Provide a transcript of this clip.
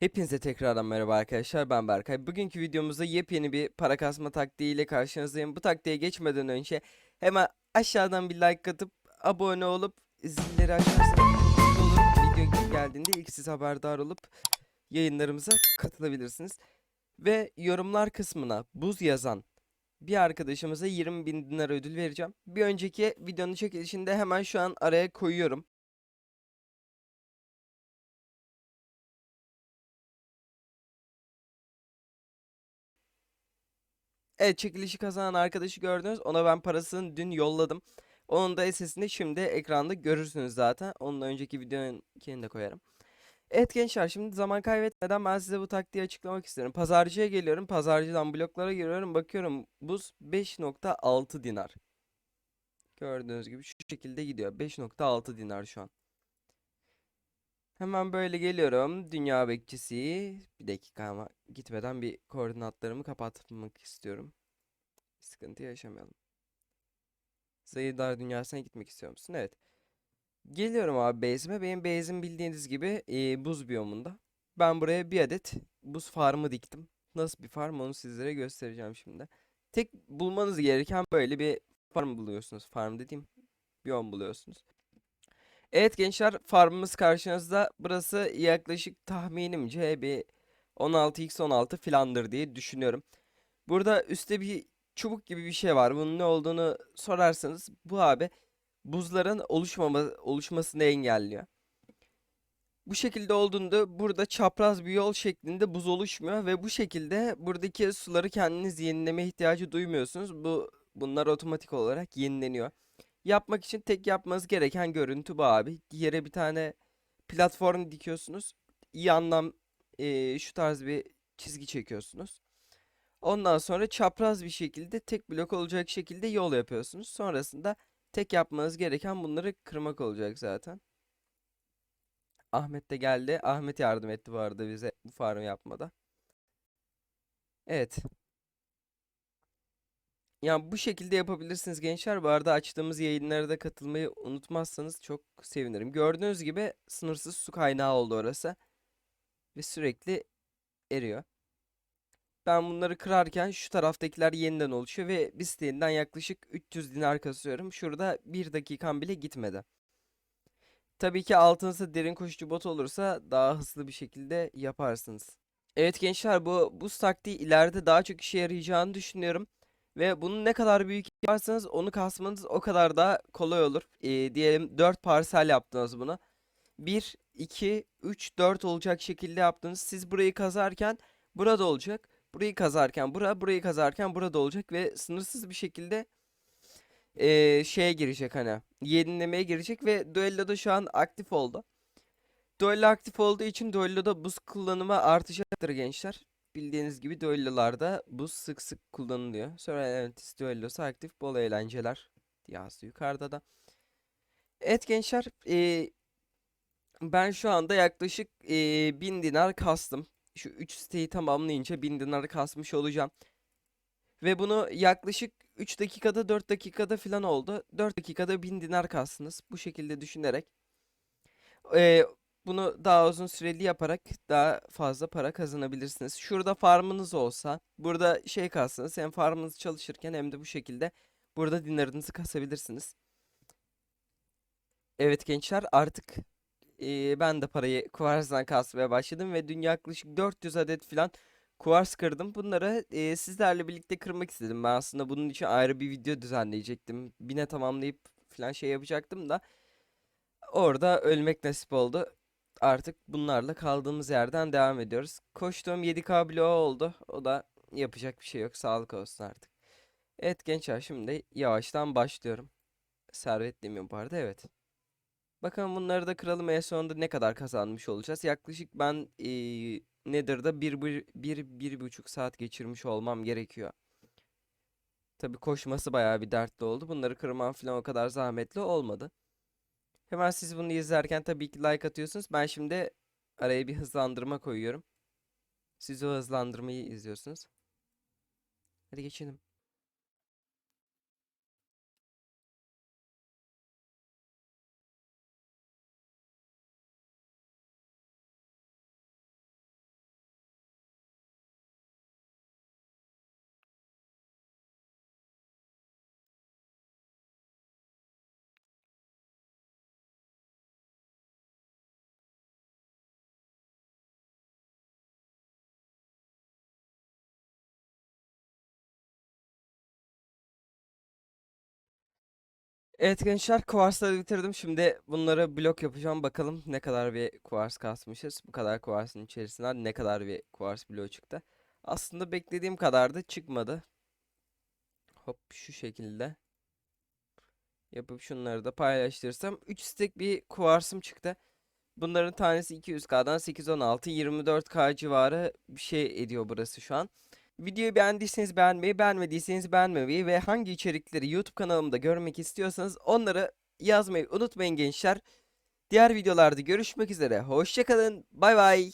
Hepinize tekrardan merhaba arkadaşlar ben Berkay. Bugünkü videomuzda yepyeni bir para kasma taktiği ile karşınızdayım. Bu taktiğe geçmeden önce hemen aşağıdan bir like atıp abone olup zilleri açarsanız olurum. Video geldiğinde ilk siz haberdar olup yayınlarımıza katılabilirsiniz. Ve yorumlar kısmına buz yazan bir arkadaşımıza 20 bin dinar ödül vereceğim. Bir önceki videonun çekilişinde hemen şu an araya koyuyorum. Evet çekilişi kazanan arkadaşı gördünüz. Ona ben parasını dün yolladım. Onun da SS'ini şimdi ekranda görürsünüz zaten. Ondan önceki videonun de koyarım. Evet gençler şimdi zaman kaybetmeden ben size bu taktiği açıklamak istiyorum. Pazarcıya geliyorum. Pazarcıdan bloklara giriyorum. Bakıyorum buz 5.6 dinar. Gördüğünüz gibi şu şekilde gidiyor. 5.6 dinar şu an. Hemen böyle geliyorum. Dünya bekçisi. Bir dakika ama gitmeden bir koordinatlarımı kapatmak istiyorum. Sıkıntı yaşamayalım. Zayıflar dünyasına gitmek istiyor musun? Evet. Geliyorum abi base'ime. Benim base'im bildiğiniz gibi e, buz biyomunda. Ben buraya bir adet buz farmı diktim. Nasıl bir farm onu sizlere göstereceğim şimdi. Tek bulmanız gereken böyle bir farm buluyorsunuz. Farm dediğim biyom buluyorsunuz. Evet gençler farmımız karşınızda. Burası yaklaşık tahminimce bir 16x16 filandır diye düşünüyorum. Burada üstte bir çubuk gibi bir şey var. Bunun ne olduğunu sorarsanız bu abi buzların oluşmama, oluşmasını engelliyor. Bu şekilde olduğunda burada çapraz bir yol şeklinde buz oluşmuyor ve bu şekilde buradaki suları kendiniz yenileme ihtiyacı duymuyorsunuz. Bu bunlar otomatik olarak yenileniyor. Yapmak için tek yapmanız gereken görüntü bu abi. Yere bir tane platform dikiyorsunuz. İyi anlam eee, şu tarz bir çizgi çekiyorsunuz. Ondan sonra çapraz bir şekilde tek blok olacak şekilde yol yapıyorsunuz. Sonrasında tek yapmanız gereken bunları kırmak olacak zaten. Ahmet de geldi. Ahmet yardım etti bu arada bize bu farmı yapmada. Evet. Yani bu şekilde yapabilirsiniz gençler. Bu arada açtığımız yayınlara da katılmayı unutmazsanız çok sevinirim. Gördüğünüz gibi sınırsız su kaynağı oldu orası. Ve sürekli eriyor. Ben bunları kırarken şu taraftakiler yeniden oluşuyor ve bir siteden yaklaşık 300 dinar kasıyorum. Şurada bir dakikam bile gitmedi. Tabii ki altınızda derin koşucu bot olursa daha hızlı bir şekilde yaparsınız. Evet gençler bu buz taktiği ileride daha çok işe yarayacağını düşünüyorum. Ve bunu ne kadar büyük yaparsanız onu kasmanız o kadar da kolay olur. Ee, diyelim 4 parsel yaptınız bunu. 1, 2, 3, 4 olacak şekilde yaptınız. Siz burayı kazarken burada olacak. Burayı kazarken bura, burayı kazarken burada olacak ve sınırsız bir şekilde ee, şeye girecek hani yenilemeye girecek ve düelloda şu an aktif oldu. Duello aktif olduğu için düelloda buz kullanımı artacaktır gençler. Bildiğiniz gibi düellolarda buz sık sık kullanılıyor. Sonra Elementis düellosu aktif bol eğlenceler yazdı yukarıda da. Evet gençler ee, ben şu anda yaklaşık ee, 1000 dinar kastım. Şu 3 siteyi tamamlayınca 1000 dinar kasmış olacağım. Ve bunu yaklaşık 3 dakikada 4 dakikada falan oldu. 4 dakikada 1000 dinar kastınız. Bu şekilde düşünerek. Ee, bunu daha uzun süreli yaparak daha fazla para kazanabilirsiniz. Şurada farmınız olsa, burada şey kalsınız hem farmınız çalışırken hem de bu şekilde burada dinarınızı kasabilirsiniz. Evet gençler artık eee, ben de parayı Kuvars'dan kasmaya başladım ve dün yaklaşık 400 adet falan Kuvars kırdım. Bunları eee, sizlerle birlikte kırmak istedim. Ben aslında bunun için ayrı bir video düzenleyecektim. Bine tamamlayıp falan şey yapacaktım da orada ölmek nasip oldu. Artık bunlarla kaldığımız yerden devam ediyoruz. Koştuğum 7K bloğu oldu. O da yapacak bir şey yok. Sağlık olsun artık. Evet gençler şimdi yavaştan başlıyorum. Servet demiyorum bu arada evet. Bakalım bunları da kıralım en sonunda ne kadar kazanmış olacağız. Yaklaşık ben eee Nether'da bir, bir, bir, bir buçuk saat geçirmiş olmam gerekiyor. Tabii koşması bayağı bir dertli oldu. Bunları kırmam falan o kadar zahmetli olmadı. Hemen siz bunu izlerken tabii ki like atıyorsunuz. Ben şimdi araya bir hızlandırma koyuyorum. Siz o hızlandırmayı izliyorsunuz. Hadi geçelim. Evet gençler kuvarsları bitirdim. Şimdi bunları blok yapacağım. Bakalım ne kadar bir kuvars kasmışız. Bu kadar kuvarsın içerisinden ne kadar bir kuvars bloğu çıktı. Aslında beklediğim kadar da çıkmadı. Hop şu şekilde. Yapıp şunları da paylaştırırsam 3 stek bir kuvarsım çıktı. Bunların tanesi 200K'dan 816 24K civarı bir şey ediyor burası şu an. Videoyu beğendiyseniz beğenmeyi, beğenmediyseniz beğenmemeyi ve hangi içerikleri YouTube kanalımda görmek istiyorsanız onları yazmayı unutmayın gençler. Diğer videolarda görüşmek üzere. Hoşçakalın. Bay bay.